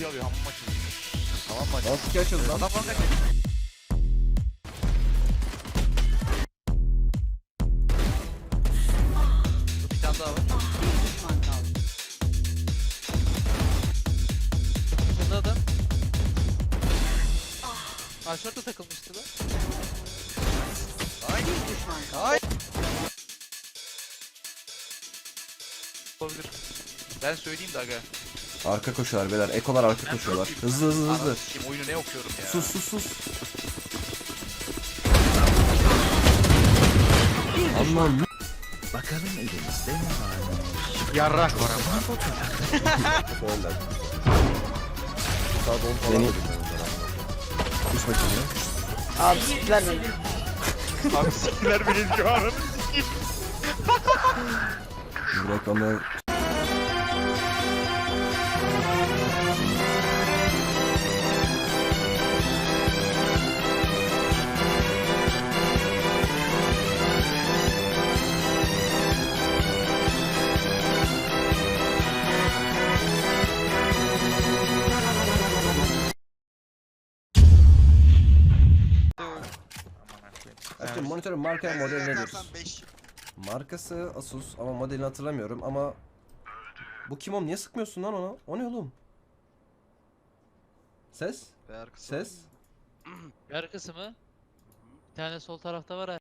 City alıyor hamam maçı. Tamam maçı. Ki açıldı lan? Adam kanka. Bir tane daha var. Şurada adam. Aşağıda takılmıştı lan. Ay. Ay. Olabilir. Ben söyleyeyim de aga. Arka koşuyorlar beyler. Ekolar arka koşuyorlar. Hızlı hızlı hızlı. Sikeyim, oyunu ne okuyorum ya. Sus sus sus. Aman Bakalım elimizde ne var? Yarrak var ama. Saat 10 falan dedim ben onlara. Bakayım ya. Abi siktiler beni. Abi siktiler beni diyor ananı sikeyim. Bu reklamı Açtım monitörün marka ve modeli nedir? Markası Asus ama modelini hatırlamıyorum ama Bu kim oğlum? Niye sıkmıyorsun lan ona? O ne oğlum? Ses? Ses? Bir arkası mı? Bir tane sol tarafta var ha.